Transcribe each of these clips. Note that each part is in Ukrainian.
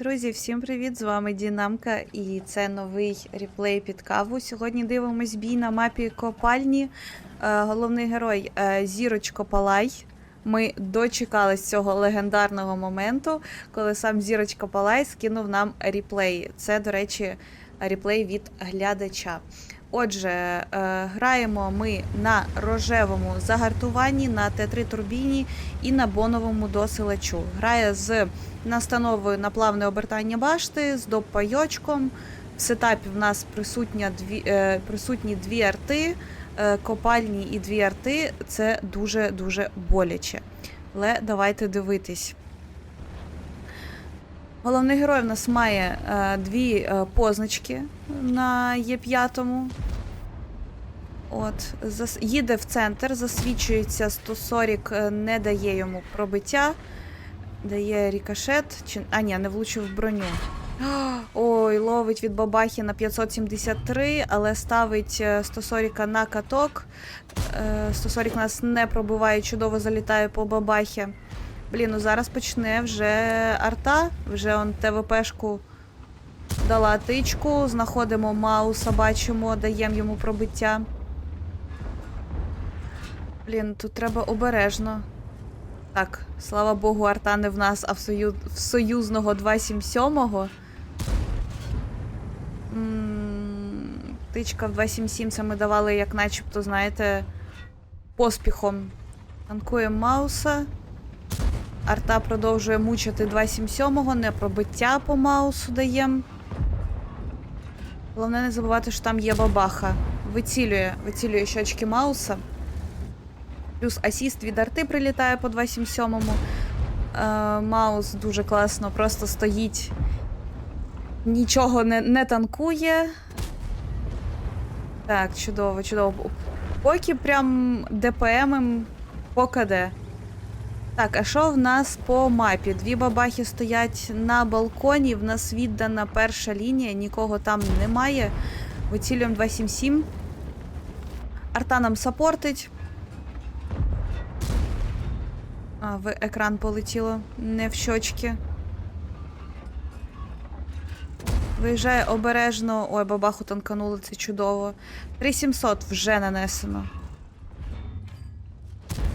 Друзі, всім привіт! З вами Дінамка, і це новий реплей під каву. Сьогодні дивимось бій на мапі Копальні. Е, головний герой е, Зірочко Палай. Ми дочекались цього легендарного моменту, коли сам Зірочка Палай скинув нам реплей. Це, до речі, реплей від глядача. Отже, е, граємо ми на рожевому загартуванні, на Т3 турбіні і на боновому досилачу. Грає з настановою на плавне обертання башти з допайочком. В сетапі в нас присутня дві, е, присутні дві арти, е, копальні і дві арти. Це дуже-дуже боляче. Але давайте дивитись. Головний герой в нас має е, дві е, позначки на Є5. От, зас... Їде в центр, засвічується 140, е, не дає йому пробиття. Дає рікошет. Чи... А, ні, не влучив в броню. Ой, ловить від бабахи на 573, але ставить е, 140 на каток. Е, 140 нас не пробиває, чудово залітає по бабахі. Блін, ну зараз почне вже арта, вже он ТВПшку дала тичку, знаходимо Мауса, бачимо, даємо йому пробиття. Блін, тут треба обережно. Так, слава Богу, арта не в нас, а в, сою... в союзного 277-го. Тичка в 277 це ми давали, як начебто, знаєте, поспіхом. Танкуємо Мауса. Арта продовжує мучити 277-го, не пробиття по Маусу даємо. Головне не забувати, що там є бабаха. Вицілює, вицілює щочки Мауса. Плюс асіст від арти прилітає по 277-му. Е, Маус дуже класно, просто стоїть. Нічого не, не танкує. Так, чудово, чудово. Поки прям ДПМ по. Так, а що в нас по мапі? Дві бабахи стоять на балконі, в нас віддана перша лінія, нікого там немає. Вицілюємо 277. Арта нам сапортить. А, в екран полетіло не в щочки. Виїжджає обережно. Ой, бабаху танканули, це чудово. 3700 вже нанесено.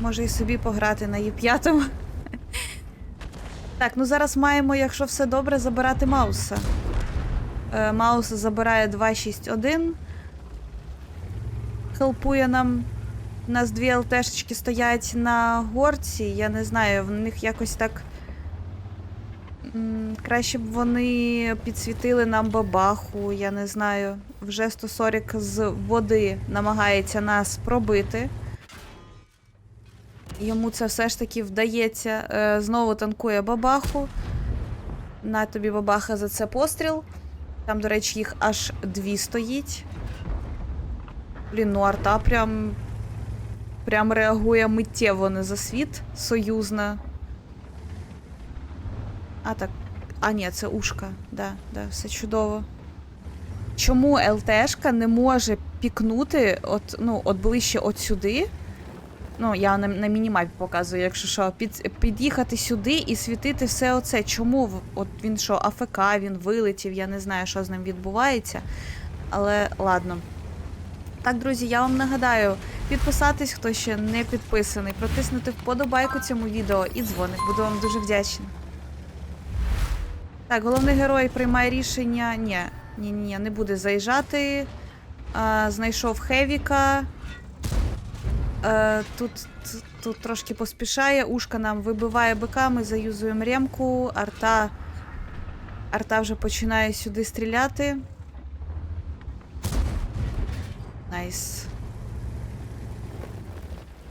Може і собі пограти на Є5. Так, ну зараз маємо, якщо все добре, забирати Мауса. Е, Маус забирає 261. Хелпує нам. У нас дві ЛТшечки стоять на горці. Я не знаю, в них якось так. Краще б вони підсвітили нам бабаху, я не знаю. Вже 140 з води намагається нас пробити. Йому це все ж таки вдається. Е, Знову танкує бабаху. На тобі бабаха за це постріл. Там, до речі, їх аж дві стоїть. Блін, ну арта прям. Прям реагує миттєво на засвіт союзна. А, так. А, ні, це ушка. Да, да, все чудово. Чому ЛТшка не може пікнути от, ну, от ближче от сюди? Ну, я на, на мінімапі показую, якщо що, під, під'їхати сюди і світити все оце. Чому? От він що, АФК, він вилетів, я не знаю, що з ним відбувається. Але ладно. Так, друзі, я вам нагадаю, підписатись, хто ще не підписаний, протиснути вподобайку цьому відео і дзвоник. Буду вам дуже вдячна. Так, головний герой приймає рішення. Ні, ні, ні, не буде заїжджати. А, знайшов Хевіка. Е, тут, тут трошки поспішає. Ушка нам вибиває бика, ми заюзуємо ремку. Арта. Арта вже починає сюди стріляти. Найс.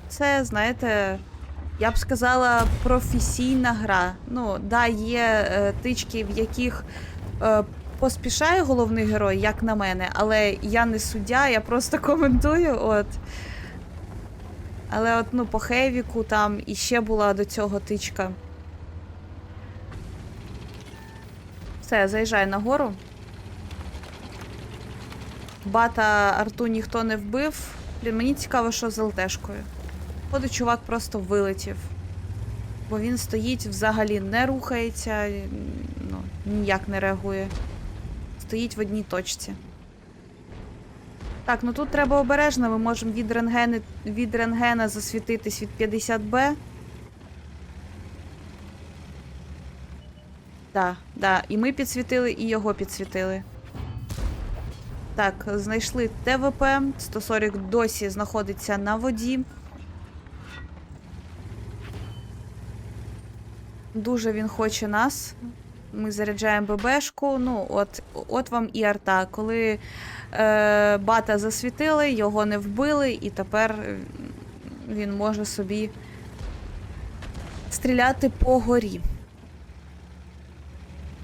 Це, знаєте, я б сказала, професійна гра. Ну, да, є е, тички, в яких е, поспішає головний герой, як на мене, але я не суддя, я просто коментую. От. Але от, ну, по Хевіку там іще була до цього тичка. Все, заїжджай нагору. Бата арту ніхто не вбив. Блін, мені цікаво, що з ЛТшкою. Походу, чувак просто вилетів. Бо він стоїть, взагалі не рухається. Ну, ніяк не реагує. Стоїть в одній точці. Так, ну тут треба обережно, ми можемо від, рентгени, від рентгена засвітитись від 50Б. Так, да, і ми підсвітили, і його підсвітили. Так, знайшли ТВП. 140 досі знаходиться на воді. Дуже він хоче нас. Ми заряджаємо ББшку. Ну, от, от вам і арта. Коли е, бата засвітили, його не вбили, і тепер він може собі стріляти по горі.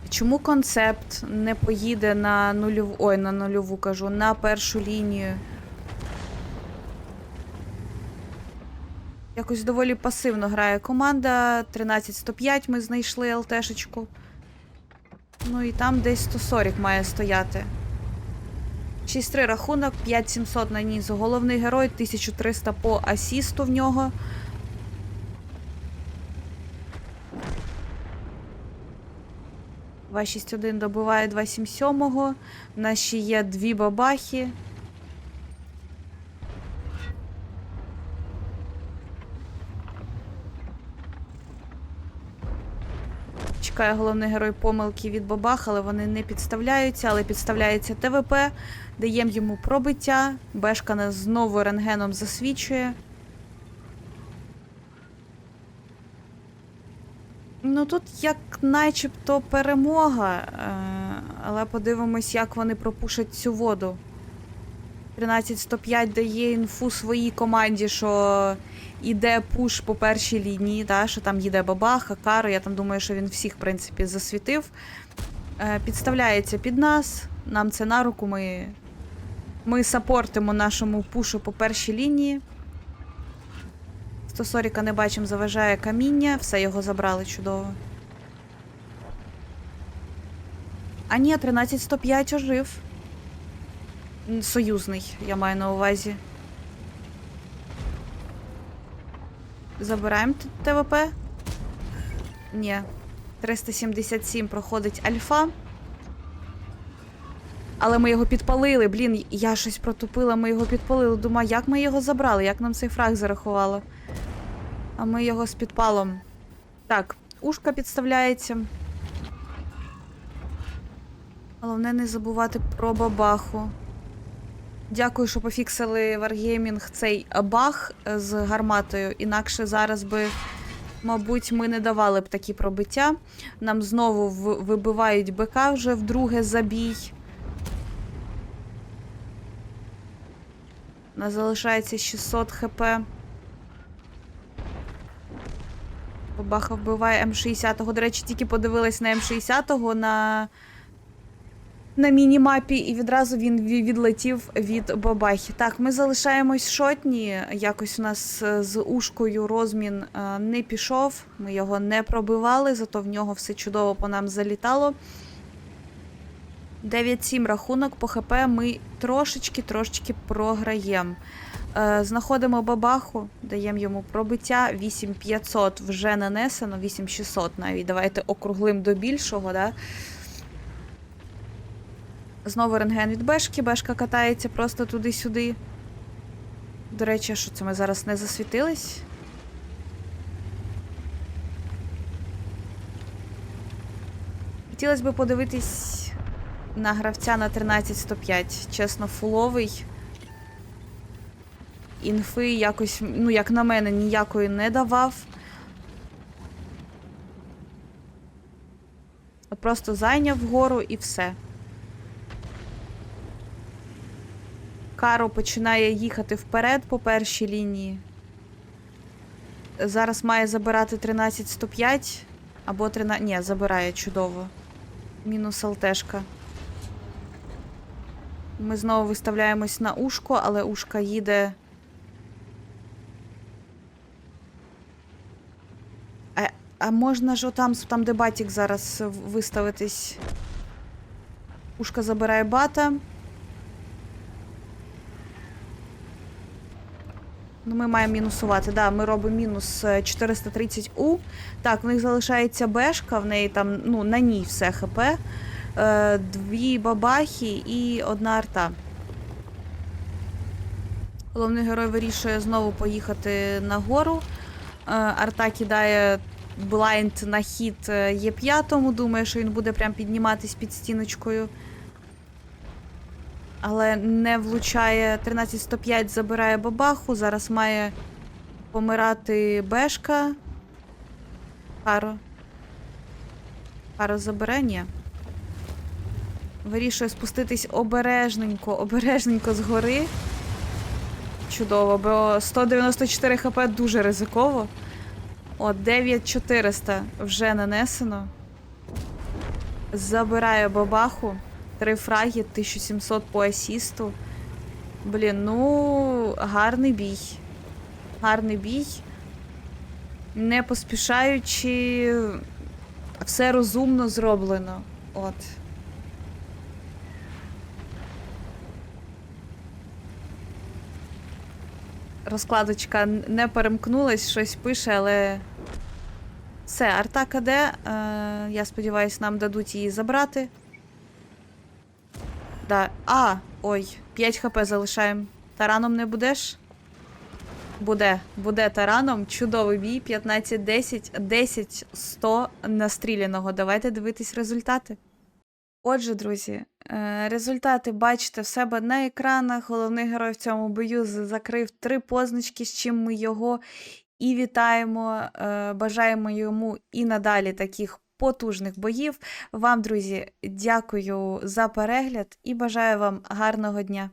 Чому концепт не поїде на нульову. Ой, на нульову кажу, на першу лінію? Якось доволі пасивно грає команда. 13-105 ми знайшли ЛТшечку. Ну і там десь 140 має стояти. 6-3 рахунок, 5700 на ніс. Головний герой, 1300 по асісту в нього. Два 6-1 добиває 277-го. У нас ще є дві бабахи. Чекає головний герой помилки від бабах, але вони не підставляються, але підставляється ТВП. Даємо йому пробиття. Бешка нас знову рентгеном засвічує. Ну тут як начебто перемога, е, але подивимось, як вони пропушать цю воду. 13-105 дає інфу своїй команді, що іде пуш по першій лінії, та, що там їде бабаха, каро. Я там думаю, що він всіх, в принципі, засвітив. Е, підставляється під нас. Нам це на руку. Ми, ми сапортимо нашому пушу по першій лінії. 140 не бачимо, заважає каміння. Все його забрали чудово. А ні, 13-105 ожив. Союзний, я маю на увазі. Забираємо ТВП. Ні. 377 проходить альфа. Але ми його підпалили. Блін, я щось протупила, ми його підпалили. Думаю, як ми його забрали? Як нам цей фраг зарахувало? А ми його з підпалом. Так, ушка підставляється. Головне не забувати про бабаху. Дякую, що пофіксили Wargaming цей баг з гарматою. Інакше зараз би, мабуть, ми не давали б такі пробиття. Нам знову вибивають БК вже вдруге забій. Нас залишається 600 хп. Бабаха вбиває М60. До речі, тільки подивилась на М60 на на міні-мапі, і відразу він відлетів від бабахи. Так, ми залишаємось шотні. Якось у нас е, з ушкою розмін е, не пішов. Ми його не пробивали, зато в нього все чудово по нам залітало. 9-7 рахунок по ХП ми трошечки-трошечки програємо. Е, знаходимо бабаху, даємо йому пробиття. 8500 вже нанесено, 8600 навіть. Давайте округлим до більшого. Да? Знову рентген від Бешки. Бешка катається просто туди-сюди. До речі, що це ми зараз не засвітились? Хотілося б подивитись на гравця на 13105. Чесно, фуловий. Інфи якось, ну, як на мене, ніякої не давав. От просто зайняв вгору і все. Каро починає їхати вперед по першій лінії. Зараз має забирати 13-105 або 13. Ні, забирає чудово. Мінус ЛТшка. Ми знову виставляємось на ушко, але ушка їде. А, а можна ж отам, там, де батік зараз виставитись. Ушка забирає бата. Ну, ми маємо мінусувати. Да, ми робимо мінус е, 430 У. Так, в них залишається бешка, в неї там, ну, на ній все ХП. Е, дві бабахи і одна арта. Головний герой вирішує знову поїхати нагору. Е, арта кидає блайнд на хід е, Є5, думає, що він буде прям підніматись під стіночкою. Але не влучає 13-105, забирає бабаху. Зараз має помирати Бешка. Харо. Харо забере, ні. Вирішує спуститись обережненько, обережненько згори. Чудово, бо 194 хп дуже ризиково. О, 9400 вже нанесено. Забирає бабаху. Три фраги, 1700 по асісту. Блін, ну, гарний бій. Гарний бій. Не поспішаючи, все розумно зроблено. От. Розкладочка не перемкнулась, щось пише, але. Все, арта КД. Е, я сподіваюся, нам дадуть її забрати. Да. А, ой, 5 хп залишаємо. Тараном не будеш? Буде, буде тараном. Чудовий бій. 15-10, 10-100 настріляного. Давайте дивитись результати. Отже, друзі, е, результати бачите в себе на екранах. Головний герой в цьому бою закрив три позначки, з чим ми його і вітаємо. Е, Бажаємо йому і надалі таких потужних боїв. Вам, друзі, дякую за перегляд і бажаю вам гарного дня.